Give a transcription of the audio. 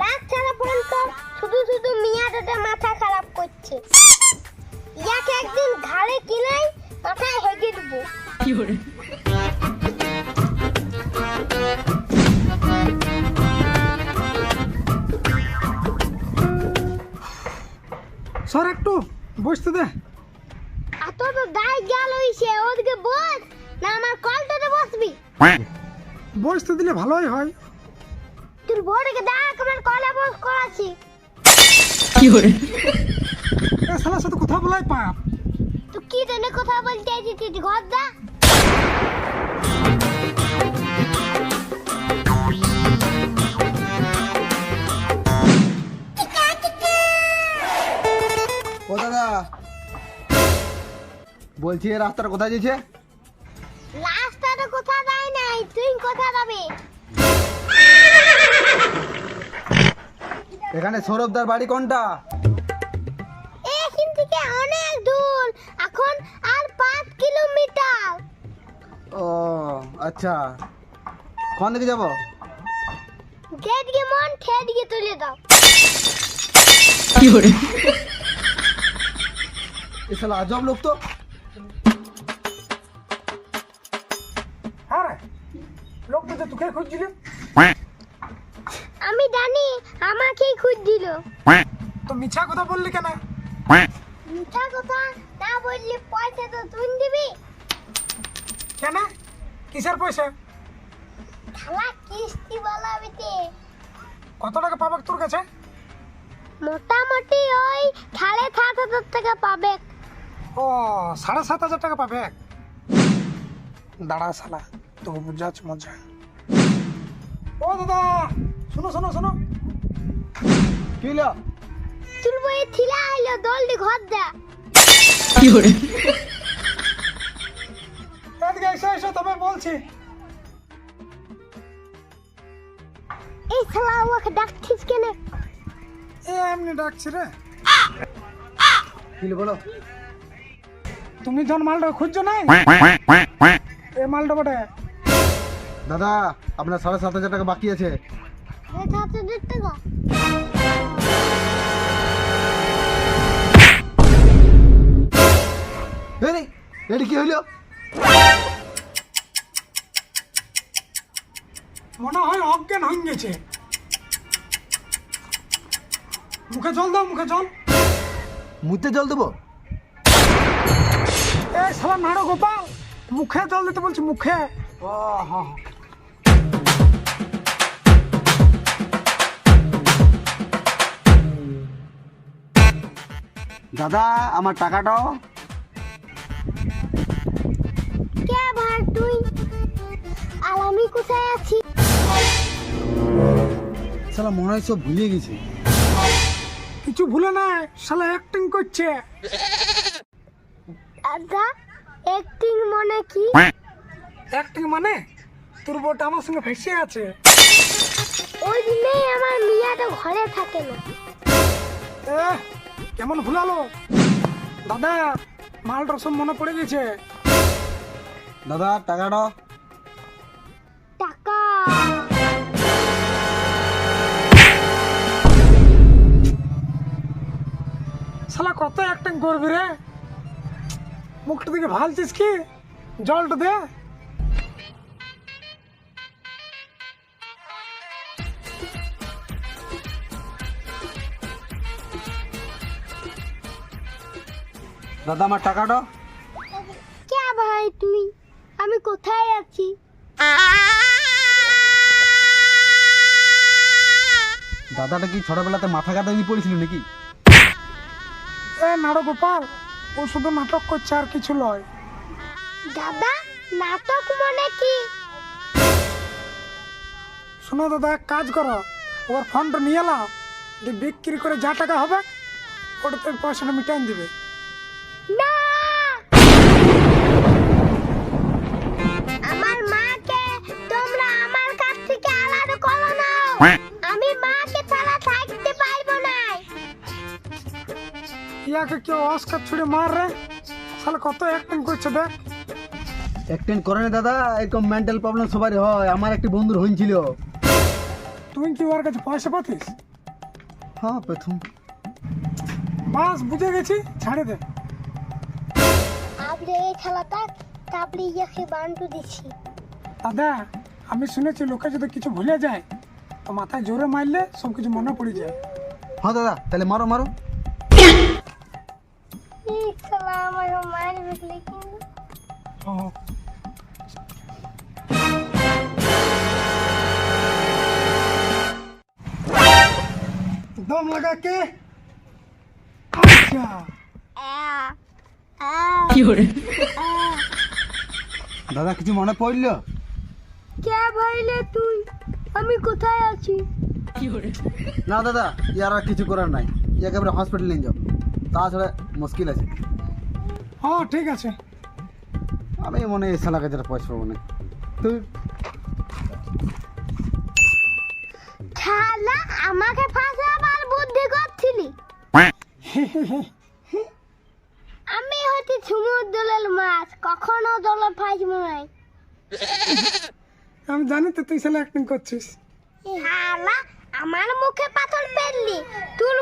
রাগ ছাড়া শুধু শুধু মিয়াটাতে মাথা খারাপ করছে। ইয়াকে একদিন ঘাড়ে কিনাই মাথায় হেগে দেবো। সর একটু বসতে দে। এত তো দায় গেল হইছে ওদিকে বস না আমার কলটাতে বসবি। বসতে দিলে ভালোই হয়। তোর বউটাকে দেখ আমার কলে বস করাছি এ শালার সাথে কথা বলাই পাপ। তুই কি জানে কথা বলতে আছিস তুই ঘর দা ও দাদা বলছি এ রাস্তাটা কোথায় যেছে রাস্তাটা কোথা দেয় নাই তুই কোথা যাবি? এখানে সৌরভদার বাড়ি কোনটা? এখান থেকে অনেক দূর। এখন আর পাঁচ কিলোমিটার। ও আচ্ছা। কোন দিকে যাব? গেট গে মন ঠেট গে তুলে দাও। এ শালা আজব লোক তো। হ্যাঁ লোকটা যে তোকে খুঁজছিলি? আমি জানি আমাকেই খুঁজ দিল। তো মিছা কথা বললি কেন? মিথ্যা কথা না বললে পয়সা তো তুই দিবি। কেন? কিসের পয়সা? খালা কিস্তি বলাবিতে কত টাকা পাবে তোর কাছে? মোটামুটি ওই সাড়ে সাত হাজার টাকা পাবে। ও সাড়ে সাত হাজার টাকা পাবে? দাঁড়া শালা তোকে বুঝাচ্ছ মজা। ও দাদা শোনো শোনো শোনো। কি হলো? তোর বই থিলা আইলো দলটি ঘর দা। এদিকে এসো এসো তবে বলছি। এই শালা ওকে ডাকছিস কেন? এ এমনি ডাকছি রে। কি বলো? তুমি যখন মালটা খুঁজছো নাই? এ মালটা বটে। দাদা আপনার সাড়ে সাত হাজার টাকা বাকি আছে। সাত হাজার টাকা? এটি কি হইল? মনে হয় অজ্ঞান হয়ে গেছে। মুখে জল দাও মুখে জল। মুতে জল দেবো? এ শালা নাড়ো গোপাল মুখে জল দিতে বলছি মুখে। ও হ্যাঁ দাদা আমার টাকাটাও সালা মনে হয় সব ভুলিয়ে গেছি। কিছু ভুলে নাই শালা অ্যাক্টিং করছে। দাদা অ্যাক্টিং মানে কি? অ্যাক্টিং মানে তোর বউটা আমার সঙ্গে ফেসে আছে। ওই দিনেই আমার মিয়াটা ঘরে থাকে না। কেমন ভুলালো। দাদা মালটার সব মনে পড়ে গেছে। দাদা টাকাটাও শালা কত অ্যাক্টিং করবি রে? মুখটা দিকে ভালছিস কি? জলটা দে। দাদা আমার টাকাটা কে ভাই তুই আমি কোথায় আছি? দাদাটা কি ছোটবেলাতে মাথা কাটা দিয়ে পড়েছিল নাকি? এ নাড়ো গোপাল ও শুধু নাটক করছে আর কিছু নয় দাদা নাটক মনে কি? শোনো দাদা এক কাজ করো। ওর ফোনটা নিয়ে এলাও দিয়ে বিক্রি করে যা টাকা হবে ওটা তোর পয়সাটা মিটাই দিবে। ইয়াকে কেউ অস্কার ছুড়ে মার রে? শালা কত অ্যাক্টিং করছে দেখ। অ্যাক্টিং করে না দাদা এরকম মেন্টাল প্রবলেম সবারই হয়। আমার একটি বন্ধুর হয়েছিল তুই কি ওর কাছে পয়সা পাতিস? হ্যাঁ প্রথম। বাস বুঝে গেছি। ছাড়ে দে। আপনি এই খেলাটা তারপরে ইয়াকে বান্টু দিচ্ছি দাদা আমি শুনেছি লোকে যদি কিছু ভুলে যায় তো মাথায় জোরে মারলে সব কিছু মনে পড়ে যায়। হ্যাঁ দাদা তাহলে মারো মারো। दम लगा के अच्छा দাদা কিছু মনে পড়লো কে ভাইলে তুই আমি কোথায় আছি না দাদা ইয়ার আর কিছু করার নাই ইয়াকে একেবারে হসপিটাল নিয়ে যাও তাছাড়া মুশকিল আছে। হ্যাঁ ঠিক আছে। আমি মনে এই শালাকে যেটা পয়সা পাবো না। তুই শালা আমাকে ফাঁসাবার বুদ্ধি করছিলি? আমি হচ্ছে সমুদ্রের মাছ কখনো জলে ফাঁসব নাই। আমি জানি তো তুই শালা অ্যাক্টিং করছিস। শালা আমার মুখে পাথর পেললি তোর